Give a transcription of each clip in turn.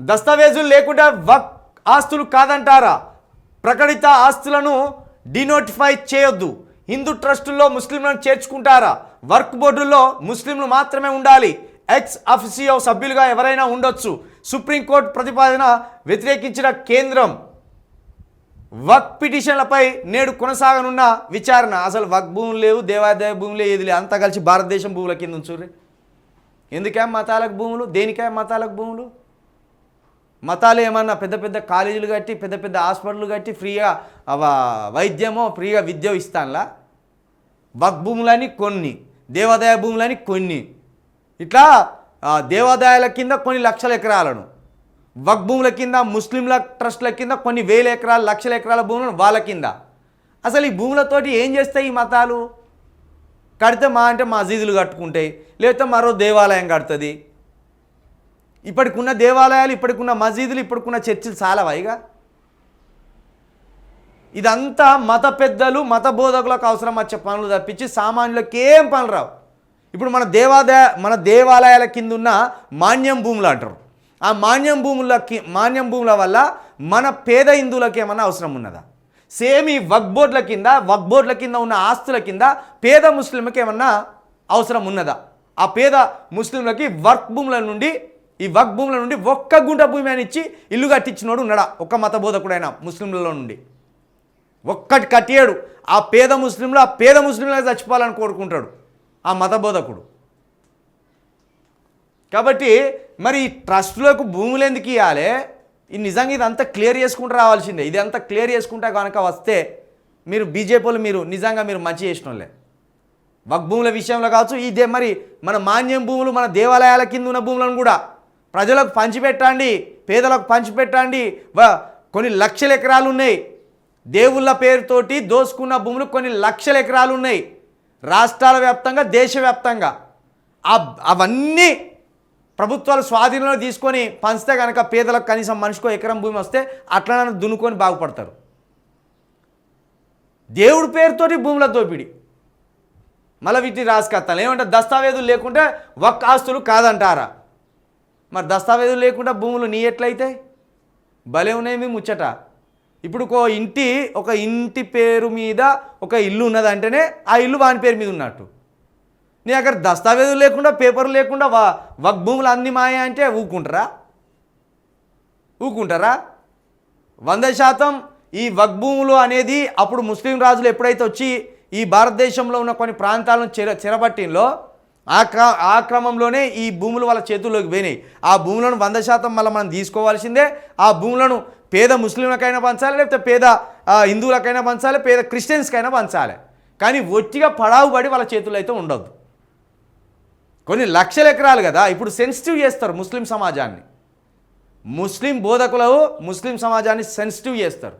దస్తావేజులు లేకుండా వక్ ఆస్తులు కాదంటారా? ప్రకటిత ఆస్తులను డినోటిఫై చేయొద్దు. హిందూ ట్రస్టుల్లో ముస్లింలను చేర్చుకుంటారా? వర్క్ బోర్డుల్లో ముస్లింలు మాత్రమే ఉండాలి. ఎక్స్ అఫిసియో సభ్యులుగా ఎవరైనా ఉండొచ్చు. సుప్రీంకోర్టు ప్రతిపాదన వ్యతిరేకించిన కేంద్రం. వక్ పిటిషన్లపై నేడు కొనసాగనున్న విచారణ. అసలు వక్ భూములు లేవు దేవాదాయ భూములు ఏది లేవు. అంతా కలిసి భారతదేశం భూముల కింద ఉంచుర్రి. ఎందుకే మతాలకు భూములు? దేనికే మతాలకు భూములు? మతాలు ఏమన్నా పెద్ద పెద్ద కాలేజీలు కట్టి పెద్ద పెద్ద హాస్పిటల్ కట్టి ఫ్రీగా వైద్యమో ఫ్రీగా విద్య ఇస్తానులా? వక్ భూములని కొన్ని దేవాదాయ భూములని కొన్ని. ఇట్లా దేవాదాయాల కింద కొన్ని లక్షల ఎకరాలను వక్ భూముల కింద ముస్లింల ట్రస్ట్ల కింద కొన్ని వేల ఎకరాల లక్షల ఎకరాల భూములను వాళ్ళ కింద. అసలు ఈ భూములతోటి ఏం చేస్తాయి ఈ మతాలు? కడితే మా అంటే మసీదులు కట్టుకుంటాయి లేకపోతే మరో దేవాలయం కడుతుంది. ఇప్పటికున్న దేవాలయాలు ఇప్పటికున్న మసీదులు ఇప్పటికున్న చర్చిలు చాలా వైగా ఇదంతా మత పెద్దలు మత బోధకులకు అవసరం వచ్చే పనులు తప్పించి సామాన్యులకు ఏం పనులు రావు. ఇప్పుడు మన దేవాదాయ మన దేవాలయాల కింద ఉన్న మాన్యం భూములు అంటారు. ఆ మాన్యం భూములకి మాన్యం భూముల వల్ల మన పేద హిందువులకు ఏమన్నా అవసరం ఉన్నదా? సేమ్ ఈ వక్ బోర్డుల కింద వక్ బోర్డుల కింద ఉన్న ఆస్తుల కింద పేద ముస్లింకి ఏమన్నా అవసరం ఉన్నదా? ఆ పేద ముస్లింలకి వర్క్ భూముల నుండి ఈ వక్ భూముల నుండి ఒక్క గుంట భూమి అని ఇచ్చి ఇల్లు కట్టించినోడు ఉన్నాడా? ఒక్క మత బోధకుడైనా ముస్లింలలో నుండి. ఒక్కటి కట్టియాడు. ఆ పేద ముస్లింలు ఆ పేద ముస్లింలుగా చచ్చిపోవాలని కోరుకుంటాడు ఆ మత బోధకుడు కాబట్టి మరి ఈ ట్రస్టులకు భూములు ఎందుకు ఇవ్వాలి ఈ నిజంగా ఇదంతా క్లియర్ చేసుకుంటూ రావాల్సిందే. ఇది అంతా క్లియర్ చేసుకుంటా కనుక వస్తే మీరు బీజేపీలు మీరు నిజంగా మీరు మంచి చేసిన వాళ్ళే వక్ భూముల విషయంలో కావచ్చు ఇదే మరి మన మాన్యం భూములు మన దేవాలయాల కింద ఉన్న భూములను కూడా ప్రజలకు పంచిపెట్టండి పేదలకు పంచిపెట్టండి కొన్ని లక్షల ఎకరాలు ఉన్నాయి. దేవుళ్ళ పేరుతోటి దోసుకున్న భూములు కొన్ని లక్షల ఎకరాలు ఉన్నాయి. రాష్ట్రాల వ్యాప్తంగా దేశవ్యాప్తంగా. అవన్నీ ప్రభుత్వాలు స్వాధీనంలో తీసుకొని పంచితే కనుక పేదలకు కనీసం మనిషికో ఎకరం భూమి వస్తే అట్లనే దున్నుకొని బాగుపడతారు. దేవుడి పేరుతోటి భూముల దోపిడి. మళ్ళీ వీటిని రాసుకొస్తాను. ఏమంటే దస్తావేజులు లేకుంటే ఒక్క ఆస్తులు కాదంటారా? మరి దస్తావేజులు లేకుండా భూములు నీ ఎట్లయితే? భలే ఉన్నాయి మీ ముచ్చట. ఇప్పుడు ఒక ఇంటి ఒక ఇంటి పేరు మీద ఒక ఇల్లు ఉన్నదంటేనే ఆ ఇల్లు వాని పేరు మీద ఉన్నట్టు. నీ అక్కడ దస్తావేజులు లేకుండా పేపర్లు లేకుండా వా వక్ భూములు అన్ని మాయ అంటే ఊకుంటారా? ఊకుంటారా? వంద శాతం ఈ వక్ భూములు అనేది అప్పుడు ముస్లిం రాజులు ఎప్పుడైతే వచ్చి ఈ భారతదేశంలో ఉన్న కొన్ని ప్రాంతాలను చెర చెరబట్టింలో ఆ ఆ క్రమంలోనే ఈ భూములు వాళ్ళ చేతుల్లోకి పోయినాయి. ఆ భూములను వంద శాతం మళ్ళీ మనం తీసుకోవాల్సిందే. ఆ భూములను పేద ముస్లింలకైనా పంచాలి లేకపోతే పేద హిందువులకైనా పంచాలి పేద క్రిస్టియన్స్కైనా పంచాలి. కానీ ఒట్టిగా పడావు పడి వాళ్ళ చేతుల్లో అయితే ఉండదు. కొన్ని లక్షల ఎకరాలు కదా ఇప్పుడు సెన్సిటివ్ చేస్తారు ముస్లిం సమాజాన్ని. ముస్లిం బోధకులు ముస్లిం సమాజాన్ని సెన్సిటివ్ చేస్తారు.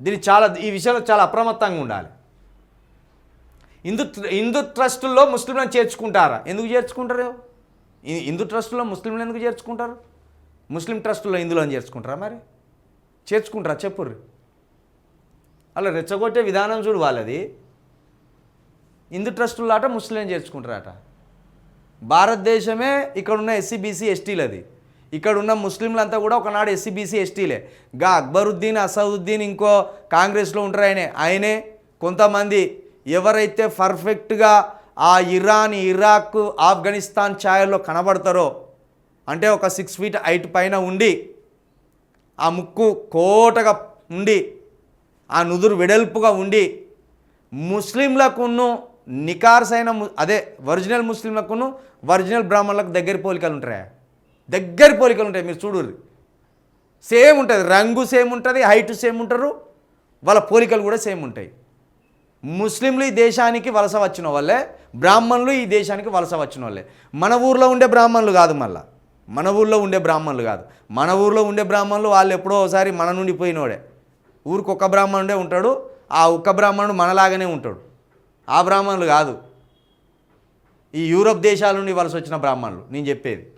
దీన్ని చాలా ఈ విషయంలో చాలా అప్రమత్తంగా ఉండాలి. హిందూ హిందూ ట్రస్టుల్లో ముస్లింలను చేర్చుకుంటారా? ఎందుకు చేర్చుకుంటారు? హిందూ ట్రస్టులో ముస్లింలు ఎందుకు చేర్చుకుంటారు? ముస్లిం ట్రస్టుల్లో హిందువులను చేర్చుకుంటారా మరి? చేర్చుకుంటారా? చెప్పుర్రి. అలా రెచ్చగొట్టే విధానం చూడు వాళ్ళది. హిందూ ట్రస్టుల్లో అట ముస్లిం చేర్చుకుంటారట. భారతదేశమే ఇక్కడ ఉన్న ఎస్సీ బీసీ ఎస్టీలది. ఇక్కడ ఉన్న ముస్లింలంతా కూడా ఒకనాడు ఎస్సీ బీసీ ఎస్టీలే. గా అక్బరుద్దీన్ అసదుద్దీన్ ఇంకో కాంగ్రెస్లో ఉంటారు ఆయనే. ఆయనే కొంతమంది ఎవరైతే పర్ఫెక్ట్గా ఆ ఇరాన్ ఇరాక్ ఆఫ్ఘనిస్తాన్ ఛాయల్లో కనబడతారో అంటే ఒక సిక్స్ ఫీట్ హైట్ పైన ఉండి ఆ ముక్కు కోటగా ఉండి ఆ నుదురు వెడల్పుగా ఉండి ముస్లింలకును నికార్సైన అయిన అదే ఒరిజినల్ ముస్లింలకును ఒరిజినల్ బ్రాహ్మణులకు దగ్గర పోలికలు ఉంటాయి? దగ్గర పోలికలు ఉంటాయి మీరు చూడు సేమ్ ఉంటుంది రంగు సేమ్ ఉంటుంది హైట్ సేమ్ ఉంటారు వాళ్ళ పోలికలు కూడా సేమ్ ఉంటాయి. ముస్లింలు ఈ దేశానికి వలస వచ్చిన వాళ్ళే బ్రాహ్మణులు ఈ దేశానికి వలస వచ్చిన వాళ్ళే. మన ఊర్లో ఉండే బ్రాహ్మణులు కాదు మళ్ళా. మన ఊర్లో ఉండే బ్రాహ్మణులు కాదు. మన ఊర్లో ఉండే బ్రాహ్మణులు వాళ్ళు ఎప్పుడో ఒకసారి మన నుండి పోయినోడే. ఊరికి ఒక్క బ్రాహ్మణుడే ఉంటాడు ఆ ఒక్క బ్రాహ్మణుడు మనలాగానే ఉంటాడు. ఆ బ్రాహ్మణులు కాదు. ఈ యూరోప్ దేశాల నుండి వలస వచ్చిన బ్రాహ్మణులు నేను చెప్పేది.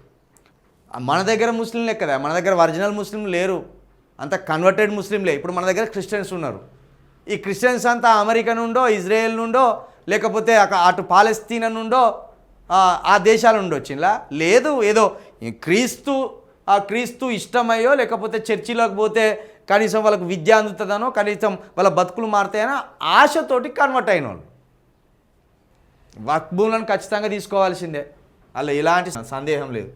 మన దగ్గర ముస్లింలే కదా మన దగ్గర ఒరిజినల్ ముస్లింలు లేరు. అంత కన్వర్టెడ్ ముస్లింలే. ఇప్పుడు మన దగ్గర క్రిస్టియన్స్ ఉన్నారు. ఈ క్రిస్టియన్స్ అంతా అమెరికా నుండో ఇజ్రాయెల్ నుండో లేకపోతే అక్కడ అటు పాలస్తీనా నుండో ఆ, ఆ దేశాల నుండి వచ్చిందా? లేదు. ఏదో క్రీస్తు ఆ క్రీస్తు ఇష్టమయ్యో లేకపోతే చర్చిలోకి పోతే కనీసం వాళ్ళకు విద్య అందుతుందనో కనీసం వాళ్ళ బతుకులు మారుతాయనో ఆశతోటి కన్వర్ట్ అయిన వాళ్ళు వర్క్ భూములను ఖచ్చితంగా తీసుకోవాల్సిందే. అలా ఎలాంటి సందేహం లేదు.